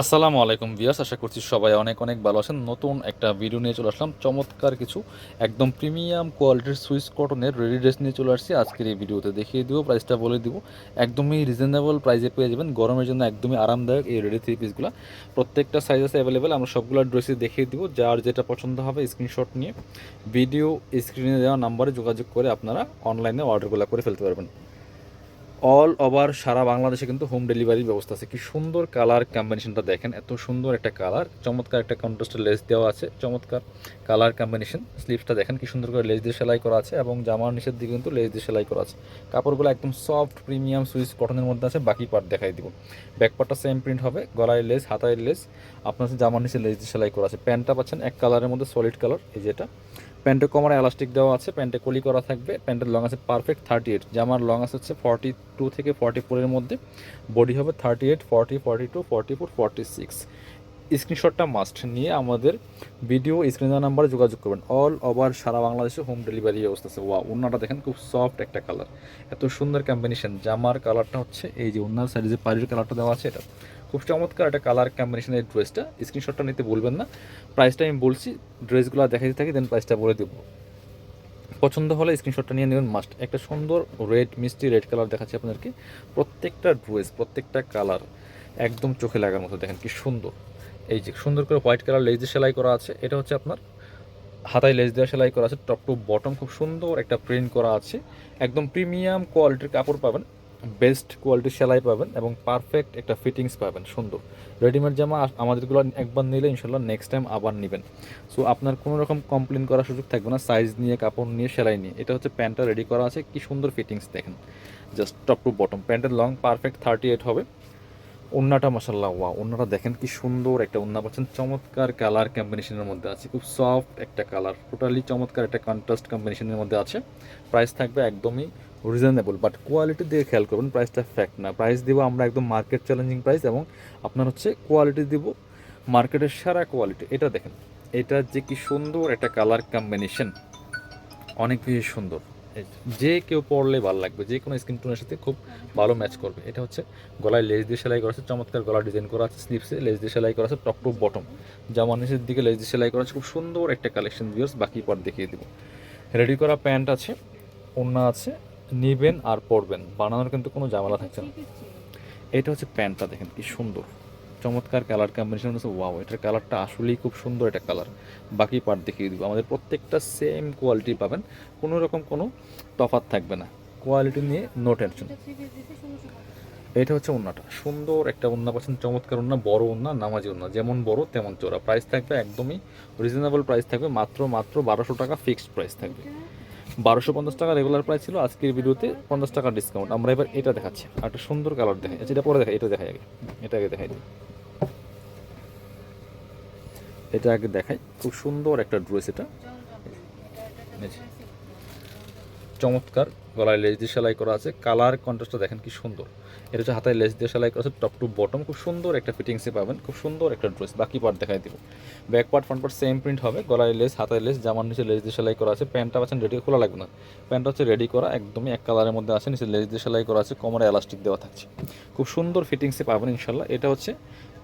আসসালামু আলাইকুম ভিয়াস আশা করছি সবাই অনেক অনেক ভালো আছেন। নতুন একটা ভিডিও নিয়ে চলে আসলাম। চমৎকার কিছু, একদম প্রিমিয়াম কোয়ালিটির সুইস কটনের রেডি ড্রেস নিয়ে চলে আসছি। আজকের এই ভিডিওতে দেখিয়ে দিব প্রাইসটা বলে দিব। একদমই রিজনেবল প্রাইসে পেয়ে যাবেন। গরমের জন্য একদমই আরামদায়ক এই রেডি থ্রি পিসগুলো প্রত্যেকটা সাইজ আছে অ্যাভেলেবেল আমরা সবগুলো ড্রেসই দেখিয়ে দিব। যার যেটা পছন্দ হবে স্ক্রিনশট নিয়ে ভিডিও স্ক্রিনে দেওয়া নাম্বারে যোগাযোগ করে আপনারা অনলাইনে অর্ডারগুলো করে ফেলতে পারবেন। অল ওভার সারা বাংলাদেশে কিন্তু হোম ডেলিভারির ব্যবস্থা আছে। কি সুন্দর কালার কম্বিনেশনটা দেখেন, এত সুন্দর একটা কালার চমৎকার একটা কন্ট্রাস্টের লেস দেওয়া আছে, চমৎকার কালার কম্বিনেশন স্লিভসটা দেখেন কি সুন্দর করে লেস দিয়ে সেলাই করা আছে এবং জামার নিচের দিকে কিন্তু লেস দিয়ে সেলাই করা আছে। কাপড়গুলো একদম সফট প্রিমিয়াম সুইচ কটনের মধ্যে আছে, বাকি পার্ট দেখাই দিব। ব্যাক পার্টটা সেম প্রিন্ট হবে, গলায় লেস হাতায় লেস আপনার জামার নিচে লেস দিয়ে সেলাই করা আছে। প্যান্টটা পাচ্ছেন এক কালারের মধ্যে সলিড কালার এই যেটা প্যান্টের কোমরে এলাস্টিক দেওয়া আছে প্যান্টে কলি করা থাকবে প্যান্টের লং আছে পারফেক্ট থার্টি এইট জামার লং আছে হচ্ছে ফর্টি টু থেকে ফর্টি ফোরের মধ্যে বডি হবে thirty eight forty forty two forty four forty six স্ক্রিনশটটা মাস্ট নিয়ে আমাদের ভিডিও স্ক্রিন নাম্বারে যোগাযোগ করবেন। অল ওভার সারা বাংলাদেশে হোম ডেলিভারি ব্যবস্থা আছে। ওয়া ওনাটা দেখেন খুব সফট একটা কালার এত সুন্দর কম্বিনেশন জামার কালারটা হচ্ছে এই যে ওনার সাইডে যে পাড়ির কালারটা দেওয়া আছে এটা। খুব চমৎকার একটা কালার কম্বিনেশন এই ড্রেসটা স্ক্রিনশটটা নিতে বলবেন না। প্রাইসটা আমি বলছি ড্রেসগুলো দেখাইতে থাকি দেন প্রাইসটা বলে দেবো। পছন্দ হলে স্ক্রিনশটটা নিয়ে নেবেন মাস্ট একটা সুন্দর রেড মিষ্টি রেড কালার দেখাচ্ছি আপনাদেরকে। প্রত্যেকটা ড্রেস প্রত্যেকটা কালার একদম চোখে লাগার মতো, দেখেন কি সুন্দর। এই যে সুন্দর করে হোয়াইট কালার লেজ দিয়ে সেলাই করা আছে। এটা হচ্ছে আপনার হাতায় লেজ দেওয়া সেলাই করা আছে। টপ টু বটম খুব সুন্দর একটা প্রিন্ট করা আছে। একদম প্রিমিয়াম কোয়ালিটির কাপড় পাবেন। বেস্ট কোয়ালিটির সেলাই পাবেন এবং পারফেক্ট একটা ফিটিংস পাবেন, সুন্দর। রেডিমেড জামা আমাদেরগুলো একবার নিলে ইনশাল্লাহ নেক্সট টাইম আবার নেবেন। সো আপনার কোনো রকম কমপ্লেন করার সুযোগ থাকবে না সাইজ নিয়ে, কাপড় নিয়ে, সেলাই নিয়ে। এটা হচ্ছে প্যান্টটা রেডি করা আছে, কি সুন্দর ফিটিংস দেখেন। জাস্ট টপ টু বটম প্যান্টের লং পারফেক্ট থার্টি এইট হবে। ওন্নাটা মাসাল্লাহ ওয়া ওন্নাটা দেখেন কি সুন্দর একটা ওন্না পাচ্ছেন। চমৎকার কালার কম্বিনেশনের মধ্যে আছে, খুব সফট একটা কালার টোটালি চমৎকার একটা কন্ট্রাস্ট কম্বিনেশনের মধ্যে আছে। প্রাইস থাকবে একদমই রিজনেবল বাট কোয়ালিটি দিয়ে খেয়াল করবেন প্রাইসটা ফ্যাক্ট না। প্রাইস দিব আমরা একদম মার্কেট চ্যালেঞ্জিং প্রাইস এবং আপনার হচ্ছে কোয়ালিটি দিব মার্কেটের সারা কোয়ালিটি এটা দেখেন, এটা যে কি সুন্দর একটা কালার কম্বিনেশন অনেক বেশি সুন্দর। যে কেউ পরলে ভালো লাগবে, যে কোনো স্কিন টোনের সাথে খুব ভালো ম্যাচ করবে। এটা হচ্ছে গলায় লেজ দিয়ে সেলাই করা আছে, চমৎকার গলা ডিজাইন করা আছে স্লিপসে লেজ দিয়ে সেলাই করা আছে টপ টু বটম জামার নিচের দিকে লেজ দিয়ে সেলাই করা আছে, খুব সুন্দর একটা কালেকশন ভিউর্স বাকি পর দেখিয়ে দেবো। রেডি করা প্যান্ট আছে, ওড়না আছে নিবেন আর পরবেন। বানানোর কিন্তু কোনো ঝামেলা থাকছে না। এটা হচ্ছে প্যান্টটা দেখেন, কি সুন্দর। চমৎকার কালার কম্বিনেশন হচ্ছে ওয়াও এটার কালারটা আসলেই খুব সুন্দর একটা কালার বাকি পার্ট দেখিয়ে দিব। আমাদের প্রত্যেকটা সেম কোয়ালিটি পাবেন, কোনো রকম কোনো তফাৎ থাকবে না। কোয়ালিটি নিয়ে নো টেনশন এটা হচ্ছে ওন্নাটা। সুন্দর একটা ওন্না পাচ্ছেন, চমৎকার ওন্না, বড় ওন্না, নামাজি ওন্না। যেমন বড়, তেমন চোরা প্রাইস থাকবে একদমই রিজনেবল প্রাইস থাকবে। মাত্র মাত্র বারোশো টাকা ফিক্সড প্রাইস থাকবে। বারোশো পঞ্চাশ টাকা রেগুলার প্রাইস ছিল, আজকের ভিডিওতে পঞ্চাশ টাকা ডিসকাউন্ট আমরা এবার এটা দেখাচ্ছি। আর একটা সুন্দর কালার দেখাই। যাচ্ছে এটা পরে দেখাই, এটা দেখাই আগে। এটা আগে দেখাই। এটা আগে দেখাই। খুব সুন্দর একটা ড্রেস এটা। চমৎকার গলায় লেজ দিয়ে সেলাই করা আছে। কালার কন্ট্রাস্টটা দেখেন কি সুন্দর। এটা হচ্ছে হাতায় লেস দিয়ে সেলাই করা আছে টপ টু বটম খুব সুন্দর একটা ফিটিংসে পাবেন, খুব সুন্দর একটা ড্রেস বাকি পার্ট দেখাই দিব। Back part front part same print হবে। গলায় লেস, হাতায় লেস, জামার নিচে লেস দিয়ে সেলাই করা আছে। প্যান্টটা পাচ্ছেন রেডি খোলা লাগবে না। প্যান্টটা হচ্ছে রেডি করা, একদমই এক কালারের মধ্যে আছে। নিচে লেস দিয়ে সেলাই করা আছে, কোমরে এলাস্টিক দেওয়া থাকছে। খুব সুন্দর ফিটিংসে পাবেন ইনশাল্লাহ এটা হচ্ছে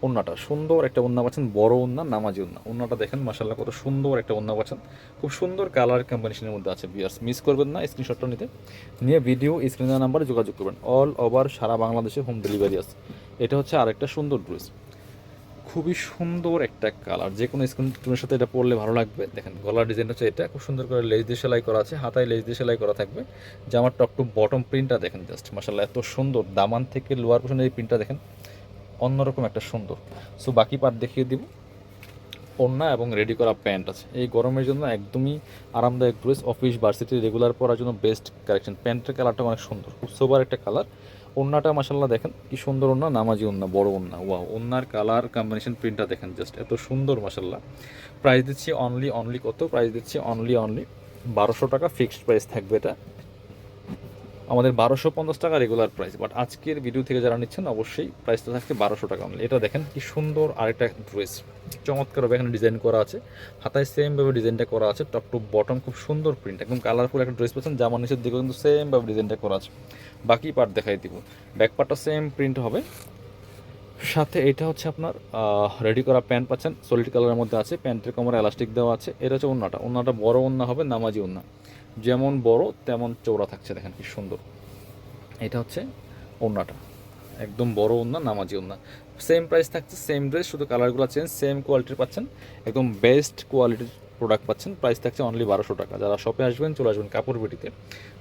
ওন্নাটা সুন্দর একটা ওন্না পাচ্ছেন, বড় ওন্না নামাজি ওন্না ওন্নাটা দেখেন মাসাল্লাহ কত সুন্দর একটা ওন্না পাচ্ছেন। খুব সুন্দর কালার কম্বিনেশনের মধ্যে আছে বিয়ার্স মিস করবেন না স্ক্রিনশটটা নিতে। নিয়ে ভিডিও স্ক্রিনের নাম্বারে যোগাযোগ করবেন। অল ওভার সারা বাংলাদেশে হোম ডেলিভারি আছে। এটা হচ্ছে আরেকটা সুন্দর ড্রেস খুবই সুন্দর একটা কালার। যে কোনো স্কিন টোনের সাথে এটা পরলে ভালো লাগবে। দেখেন, গলার ডিজাইন হচ্ছে এটা। খুব সুন্দর করে লেজ দিয়ে সেলাই করা আছে। হাতায় লেজ দিয়ে সেলাই করা থাকবে। জামার টপ টু বটম প্রিন্টটা দেখেন জাস্ট মাসাল্লাহ এত সুন্দর। দামান থেকে লোয়ার পোর্শনের এই প্রিন্টটা দেখেন। অন্যরকম একটা সুন্দর। সো বাকি পার্ট দেখিয়ে দিব। ওড়না এবং রেডি করা প্যান্ট আছে। এই গরমের জন্য একদমই আরামদায়ক ড্রেস অফিস ভার্সিটি রেগুলার পরার জন্য বেস্ট কালেকশন প্যান্টের কালারটা অনেক সুন্দর, খুব সোবার একটা কালার ওড়নাটা মাসাল্লাহ দেখেন, কি সুন্দর ওড়না, নামাজি ওড়না, বড় ওড়না। ওয়াও ওড়নার কালার কম্বিনেশন প্রিন্টটা দেখেন জাস্ট এত সুন্দর মাসাল্লাহ প্রাইস দিচ্ছি অনলি অনলি কত? প্রাইস দিচ্ছি অনলি অনলি বারোশো টাকা ফিক্সড প্রাইস থাকবে এটা। আমাদের বারোশো পঞ্চাশ টাকা রেগুলার প্রাইস বাট আজকের ভিডিও থেকে যারা নিচ্ছেন, অবশ্যই প্রাইসটা থাকছে বারোশো টাকা only। এটা দেখেন কি সুন্দর আরেকটা ড্রেস চমৎকারভাবে এখানে ডিজাইন করা আছে। হাতায় সেমভাবে ডিজাইনটা করা আছে টপ টু বটম খুব সুন্দর প্রিন্ট একদম কালারফুল একটা ড্রেস পাচ্ছেন। জামার নিচের দিকেও কিন্তু সেমভাবে ডিজাইনটা করা আছে। বাকি পার্ট দেখাই দিব। ব্যাক পার্টটা সেম প্রিন্ট হবে। সাথে এটা হচ্ছে আপনার রেডি করা প্যান্ট পাচ্ছেন। সলিড কালারের মধ্যে আছে। প্যান্টের কোমরে এলাস্টিক দেওয়া আছে। এটা হচ্ছে ওন্নাটা। ওন্নাটা বড় ওন্না হবে, নামাজি ওন্না। যেমন বড়, তেমন চৌড়া থাকছে। দেখেন কি সুন্দর। এটা হচ্ছে ওন্নাটা একদম বড় ওন্না নামাজি ওন্না সেম প্রাইস থাকছে সেম ড্রেস শুধু কালারগুলো চেঞ্জ সেম কোয়ালিটির পাচ্ছেন। একদম বেস্ট কোয়ালিটির প্রোডাক্ট পাচ্ছেন। প্রাইস থাকছে অনলি বারোশো টাকা। যারা শপে আসবেন, চলে আসবেন কাপড় বিটিতে।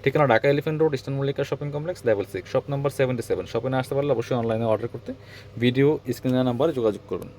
ঠিকানা Dhaka Elephant Road Eastern Mallika shopping complex level six shop number seventy seven শপে না আসতে পারলে অবশ্যই অনলাইনে অর্ডার করতে। ভিডিও স্ক্রিনের নাম্বারে যোগাযোগ করবেন